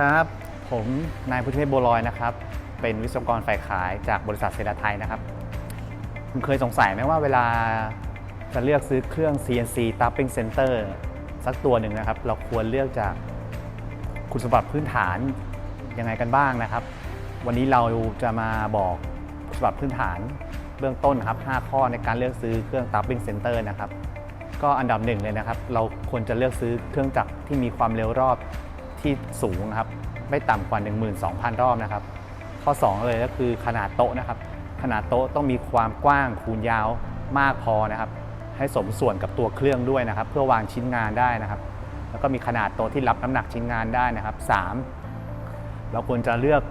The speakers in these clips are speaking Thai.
ครับ ผมนายพุทธิเทพบัวลอยนะครับ เป็นวิศวกรฝ่ายขายจากบริษัทเซราไทยนะครับ คุณเคยสงสัยไหมว่าเวลาจะเลือกซื้อเครื่อง CNC Tapping Center สักตัวหนึ่งนะครับ เราควรเลือกจากคุณสมบัติพื้นฐานยังไงกันบ้างนะครับ วันนี้เราจะมาบอกคุณสมบัติพื้นฐานเบื้องต้นนะครับ 5 ข้อในการเลือกซื้อเครื่อง Tapping Center นะครับ ก็อันดับหนึ่งเลยนะครับ เราควรจะเลือกซื้อเครื่องจักรที่มีความเร็วรอบ ที่สูงนะครับ ไม่ต่ำกว่า 12,000 รอบนะครับ ข้อ 2 เลยก็คือขนาดโต๊ะนะครับ ขนาดโต๊ะต้องมีความกว้างคูณยาวมากพอนะครับ ให้สมส่วนกับตัวเครื่องด้วยนะครับ เพื่อวางชิ้นงานได้นะครับ แล้วก็มีขนาดโต๊ะที่รับน้ำหนักชิ้นงานได้นะครับ 3. เราควรจะเลือก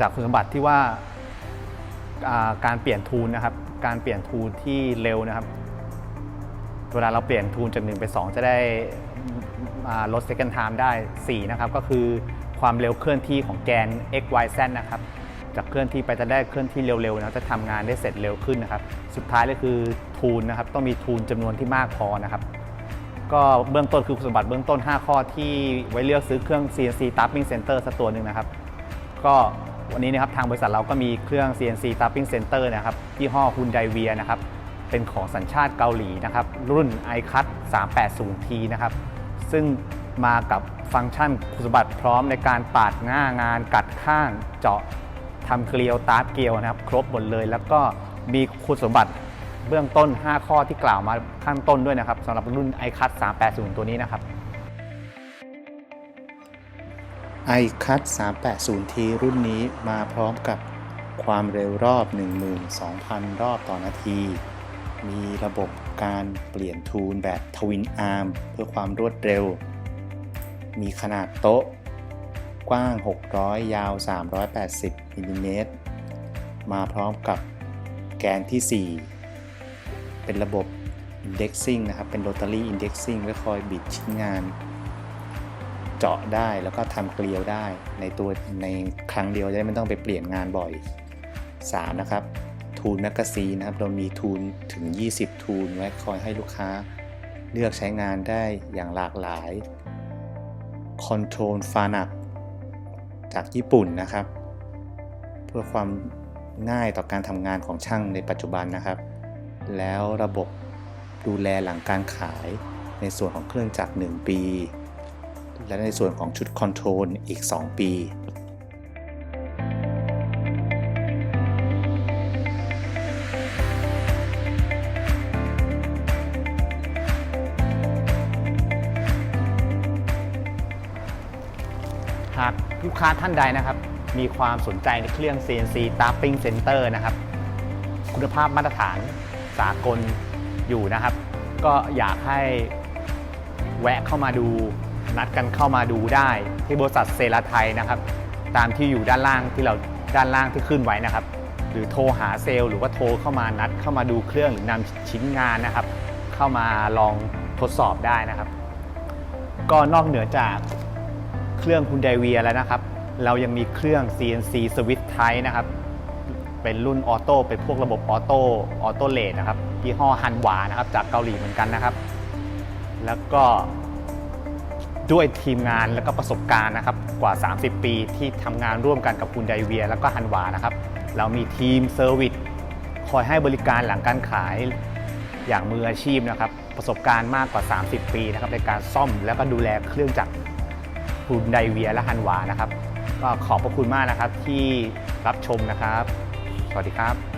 จากคุณสมบัติที่ว่าการเปลี่ยนทูลนะครับ การเปลี่ยนทูลที่เร็วนะครับ เวลาเราเปลี่ยนทูลจาก1ไป 2 จะได้ อ่าลด second time ได้ 4 นะครับ ก็คือความเร็วเคลื่อนที่ของแกน x y z นะครับ จากเคลื่อนที่ไปจะได้เคลื่อนที่เร็วๆนะจะทำงานได้เสร็จเร็วขึ้นนะครับ สุดท้ายเลยคือทูลนะครับ ต้องมีทูลจำนวนที่มากพอนะครับ ก็เบื้องต้นคือคุณสมบัติเบื้องต้น 5 ข้อที่ไว้เลือกซื้อเครื่อง CNC Tapping Center สักตัวหนึ่งนะครับ ก็วันนี้นะครับทางบริษัทเราก็มีเครื่อง CNC Tapping Center นะครับยี่ห้อ Hyundai Via นะครับเป็นของสัญชาติเกาหลีนะครับ รุ่น iCut 380T นะครับ ซึ่งมากับฟังก์ชันคุณสมบัติพร้อมในการปาดหน้างานกัดข้างเจาะทำเกลียวตาร์เกลียวนะครับ ครบหมดเลย แล้วก็มีคุณสมบัติเบื้องต้น 5 ข้อที่กล่าวมาข้างต้นด้วยนะครับสำหรับรุ่น iCut 380 ตัวนี้นะครับ iCut 380T รุ่นนี้มาพร้อมกับความเร็วรอบ 12,000 รอบต่อนาที มีระบบการเปลี่ยนทูลแบบทวินอาร์มเพื่อความรวดเร็ว มีขนาดโต๊ะ กว้าง 600 ยาว 380มิลลิเมตร มาพร้อมกับแกนที่ 4 เป็นระบบ indexing นะครับ เป็น rotary indexing ไว้คอยบิดชิ้นงาน เจาะได้แล้วก็ทำเกลียวได้ในตัวในครั้งเดียวจะได้ไม่ต้องไปเปลี่ยนงานบ่อย 3. นะครับ ทูลแมกกาซีนะครับ เรามีทูลถึง 20 ทูลไว้คอยให้ลูกค้าเลือกใช้งานได้อย่างหลากหลายคอนโทรลฟานักจากญี่ปุ่นนะครับ เพื่อความง่ายต่อการทำงานของช่างในปัจจุบันนะครับ แล้วระบบดูแลหลังการขายในส่วนของเครื่องจักร 1 ปี และในส่วนของชุดคอนโทรลอีก 2 ปี หากลูกค้าท่านใดนะครับ มีความสนใจในเครื่อง CNC Tapping Center นะครับ คุณภาพมาตรฐานสากลอยู่นะครับ ก็อยากให้แวะเข้ามาดู นัดกันเข้ามาดูได้ที่บริษัทเซราไทยนะครับ ตามที่อยู่ด้านล่างที่เราด้านล่างที่ขึ้นไว้นะครับ หรือโทรหาเซลล์หรือว่าโทรเข้ามานัดเข้ามาดูเครื่องหรือนำชิ้นงานนะครับ เข้ามาลองทดสอบได้นะครับ ก็นอกเหนือจาก เครื่องคุณไดเวียแล้วนะครับ เรายังมีเครื่อง CNC Switch Type นะครับ เป็นรุ่นออโต้เป็นพวกระบบออโต้ออโต้เลดนะครับยี่ห้อฮันวานะครับจากเกาหลีเหมือนกันนะครับ แล้วก็ด้วยทีมงานแล้วก็ประสบการณ์นะครับกว่า 30 ปีที่ทำงานร่วมกันกับคุณไดเวียแล้วก็ฮันวานะครับ เรามีทีมเซอร์วิสคอยให้บริการหลังการขายอย่างมืออาชีพนะครับ ประสบการณ์มากกว่า 30 ปีนะครับในการซ่อมแล้วก็ดูแลเครื่องจักร คุณไดเวียและฮันวานะครับ ก็ขอบพระคุณมากนะครับที่รับชมนะครับ สวัสดีครับ